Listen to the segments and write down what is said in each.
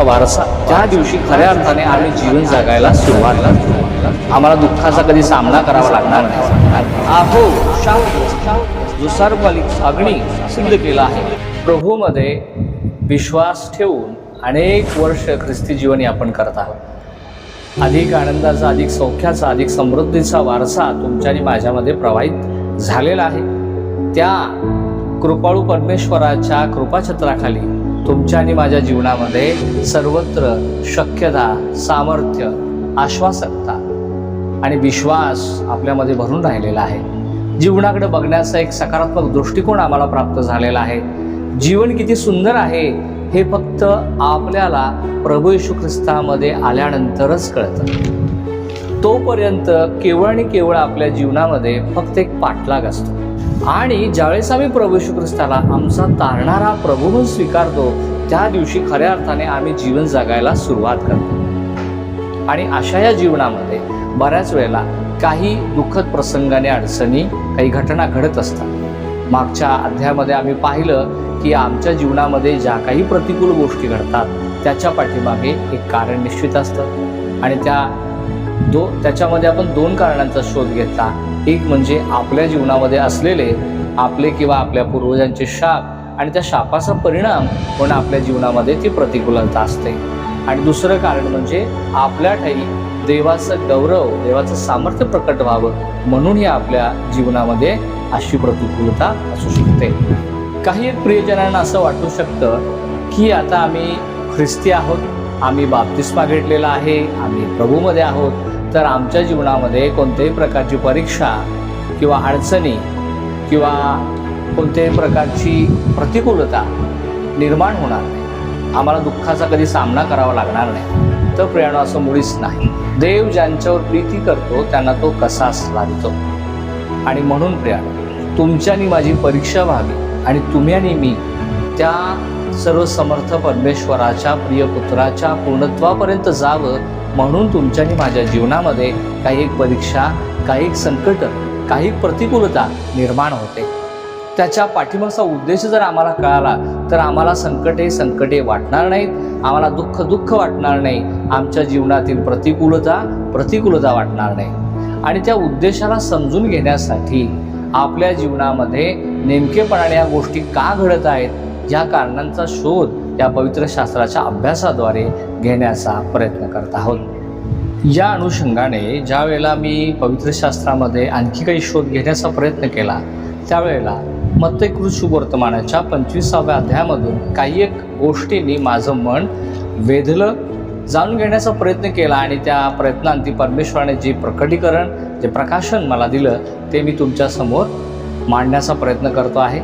वारसा. त्या दिवशी खऱ्या अर्थाने आम्ही जीवन जगायला सुरुवात आम्हाला दुःखाचा कधी सामना करावा लागणार नाही. आहो शाहू अग्नी सिद्ध केला आहे. प्रभूमध्ये विश्वास ठेवून अनेक वर्ष ख्रिस्ती जीवन यापन करत आहोत. अधिक आनंदाचा अधिक सौख्याचा अधिक समृद्धीचा वारसा तुमच्या आणि माझ्यामध्ये प्रवाहित झालेला आहे. त्या कृपाळू परमेश्वराच्या कृपाछत्राखाली तुमच्या आणि माझ्या जीवनामध्ये सर्वत्र शक्यता सामर्थ्य आश्वासकता आणि विश्वास आपल्यामध्ये भरून राहिलेला आहे. जीवनाकडे बघण्याचा एक सकारात्मक दृष्टिकोन आम्हाला प्राप्त झालेला आहे. जीवन किती सुंदर आहे हे फक्त आपल्याला प्रभू येशू ख्रिस्तामध्ये आल्यानंतरच कळतं. तोपर्यंत केवळ आणि केवळ आपल्या जीवनामध्ये फक्त एक पाठलाग असतो. आणि ज्यावेळेस आम्ही प्रभू येशू ख्रिस्ताला आमचा तारणारा प्रभू म्हणून स्वीकारतो त्या दिवशी खऱ्या अर्थाने आम्ही जीवन जगायला सुरुवात करतो. आणि अशा या जीवनामध्ये बऱ्याच वेळेला काही दुःखद प्रसंगाने अडचणी काही घटना घडत असतात. मागच्या अध्यायामध्ये आम्ही पाहिलं की आमच्या जीवनामध्ये ज्या काही प्रतिकूल गोष्टी घडतात त्याच्या पाठीमागे एक कारण निश्चित असतं. आणि त्या दो त्याच्यामध्ये आपण दोन कारणांचा शोध घेतला. एक म्हणजे आपल्या जीवनामध्ये असलेले आपले किंवा आपल्या पूर्वजांचे शाप आणि त्या शापाचा परिणाम पण आपल्या जीवनामध्ये ती प्रतिकूलता असते. आणि दुसरं कारण म्हणजे आपल्या ठाई देवाचं गौरव देवाचं सामर्थ्य प्रकट व्हावं म्हणून ही आपल्या जीवनामध्ये अशी प्रतिकूलता असू शकते. काही प्रियजनांना असं वाटू शकतं की आता आम्ही ख्रिस्ती आहोत आम्ही बाप्तिस्मा घेतलेला आहे आम्ही प्रभूमध्ये आहोत. तर आमच्या जीवनामध्ये कोणत्याही प्रकारची परीक्षा किंवा अडचणी किंवा कोणत्याही प्रकारची प्रतिकूलता निर्माण होणार नाही. आम्हाला दुःखाचा कधी सामना करावा लागणार नाही. तर प्रियाणो असं मुळीच नाही. देव ज्यांच्यावर प्रीती करतो त्यांना तो कसाच लागतो आणि म्हणून प्रियाणो तुमच्यानी माझी परीक्षा व्हावी आणि तुम्ही आणि मी त्या सर्व समर्थ परमेश्वराच्या प्रिय पुत्राच्या पूर्णत्वापर्यंत जावं म्हणून तुमच्या आणि माझ्या जीवनामध्ये काही एक परीक्षा काही एक संकट काही प्रतिकूलता निर्माण होते. त्याच्या पाठीमागचा उद्देश जर आम्हाला कळाला तर आम्हाला संकटे संकटे वाटणार नाहीत. आम्हाला दुःख दुःख वाटणार नाही. आमच्या जीवनातील प्रतिकूलता प्रतिकूलता वाटणार नाही. आणि त्या उद्देशाला समजून घेण्यासाठी आपल्या जीवनामध्ये नेमकेपणाने या गोष्टी का घडत आहेत या कारणांचा शोध या पवित्र शास्त्राच्या अभ्यासाद्वारे घेण्याचा प्रयत्न करत आहोत. या अनुषंगाने ज्या वेळेला मी पवित्र शास्त्रामध्ये आणखी काही शोध घेण्याचा प्रयत्न केला त्यावेळेला मत्तेकृत वर्तमानाच्या पंचवीसाव्या अध्यायामधून काही एक गोष्टींनी माझं मन वेधलं जाणून घेण्याचा प्रयत्न केला आणि त्या प्रयत्नांती परमेश्वराने जे प्रकटीकरण जे प्रकाशन मला दिलं ते मी तुमच्यासमोर मांडण्याचा प्रयत्न करतो आहे.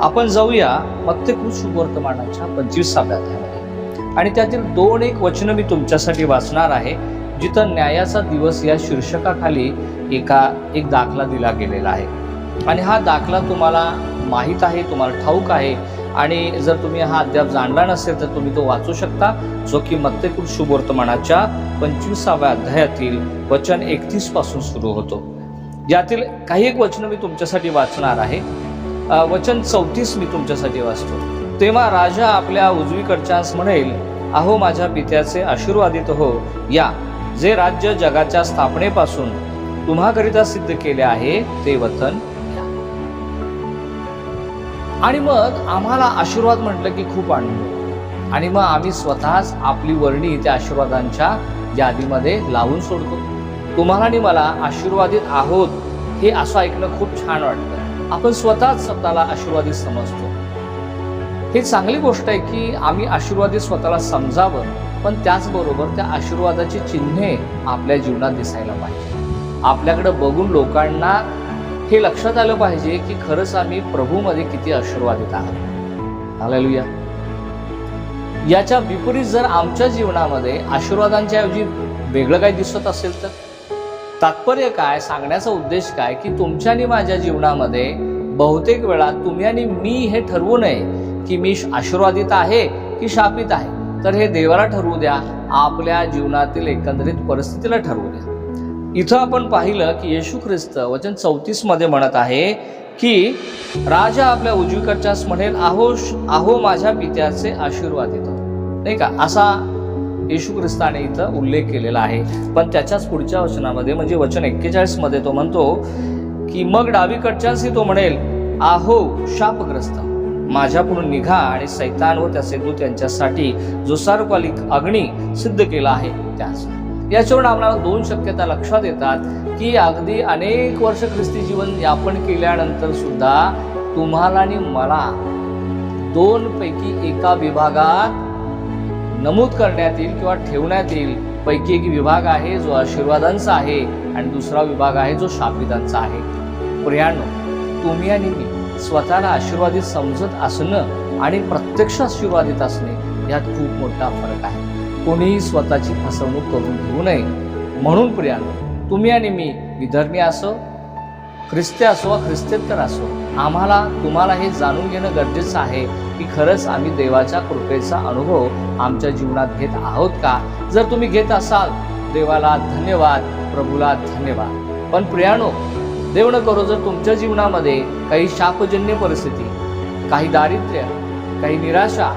आपण जाऊया मत्तेकृत शुभवर्तमानाच्या पंचवीसाव्या अध्यायामध्ये. आणि त्यातील दोन एक वचनं मी तुमच्यासाठी वाचणार आहे जिथं न्यायाचा दिवस या शीर्षकाखाली एका एक दाखला दिला गेलेला आहे. आणि हा दाखला तुम्हाला माहीत आहे तुम्हाला ठाऊक आहे आणि जर तुम्ही हा अद्याप जाणला नसेल तर तुम्ही तो वाचू शकता जो की मत्तेकृत शुभवर्तमानाच्या पंचवीसाव्या अध्यायातील वचन एकतीसपासून सुरू होतो. यातील काही एक वचनं मी तुमच्यासाठी वाचणार आहे वचन चौतीस मी तुमच्यासाठी वाचतो. तेव्हा राजा आपल्या उजवीकडच्यास म्हणेल अहो माझ्या पित्याचे आशीर्वादित हो या. जे राज्य जगाच्या स्थापनेपासून तुम्हाकरिता सिद्ध केले आहे ते वतन आणि मग आम्हाला आशीर्वाद म्हटलं की खूप आनंद. आणि मग आम्ही स्वतःच आपली वर्णी त्या आशीर्वादांच्या यादीमध्ये लावून सोडतो. तुम्हाला आणि मला आशीर्वादित आहोत हे असं ऐकणं खूप छान वाटतं. आपण स्वतःच स्वतःला आशीर्वादी समजतो. ही चांगली गोष्ट आहे की आम्ही आशीर्वादी स्वतःला समजावं पण त्याचबरोबर त्या आशीर्वादाची चिन्हे आपल्या जीवनात दिसायला पाहिजे. आपल्याकडे बघून लोकांना हे लक्षात आलं पाहिजे की खरंच आम्ही प्रभूमध्ये किती आशीर्वादित आहात. हालेलुया याच्या विपरीत जर आमच्या जीवनामध्ये आशीर्वादांच्या ऐवजी वेगळं काही दिसत असेल तर? तात्पर्य काय सांगण्याचा उद्देश काय की तुमच्या आणि माझ्या जीवनामध्ये बहुतेक वेळा तुम्ही आणि मी हे ठरवू नये की मी आशीर्वादित आहे की शापित आहे. तर हे देवाला ठरवू द्या आपल्या जीवनातील एकंदरीत परिस्थितीला ठरवू द्या. इथं आपण पाहिलं की येशू ख्रिस्त वचन चौतीसमध्ये म्हणत आहे की राजा आपल्या उजवीकडच्याच म्हणेल आहो आहो माझ्या पित्याचे आशीर्वादित नाही का? असा येशू ख्रिस्ताने इथं उल्लेख केलेला आहे. पण त्याच्याच पुढच्या वचनामध्ये म्हणजे वचन एक्केचाळीसमध्ये तो म्हणतो की मग डावीकडच्याशी तो म्हणेल आहो शापग्रस्त माझ्याकडून निघा आणि सैतान व त्याचे दूत यांच्यासाठी जो सार्वकालिक अग्नी सिद्ध केला आहे. त्याच. याच्यावरून आम्हाला दोन शक्यता लक्षात येतात की अगदी अनेक वर्ष ख्रिस्ती जीवन यापन केल्यानंतर सुद्धा तुम्हाला आणि मला दोन पैकी एका विभागात नमूद करण्यात येईल किंवा ठेवण्यात येईल पैकी एक विभाग आहे जो आशीर्वादांचा आहे आणि दुसरा विभाग आहे जो शापितांचा आहे. प्रियानो तुम्ही आणि मी स्वतःला आशीर्वादित समजत असणं आणि प्रत्यक्ष आशीर्वादित असणे यात खूप मोठा फरक आहे. कोणीही स्वतःची फसवणूक करून घेऊ नये. म्हणून प्रियानो तुम्ही आणि मी विधर्मी असो ख्रिस्ते असो वा ख्रिस्तेतर असो आम्हाला तुम्हाला हे जाणून घेणं गरजेचं आहे की खरंच आम्ही देवाच्या कृपेचा अनुभव आमच्या जीवनात घेत आहोत का? जर तुम्ही घेत असाल देवाला धन्यवाद प्रभूला धन्यवाद. पण प्रियानो देव न करो जर तुमच्या जीवनामध्ये काही शापजन्य परिस्थिती काही दारिद्र्य काही निराशा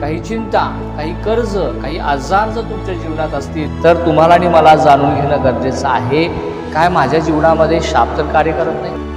काही चिंता काही कर्ज काही आजार जर तुमच्या जीवनात असतील तर तुम्हाला आणि मला जाणून घेणं गरजेचं आहे काय माझ्या जीवनामध्ये शाप तर कार्य करत नाही?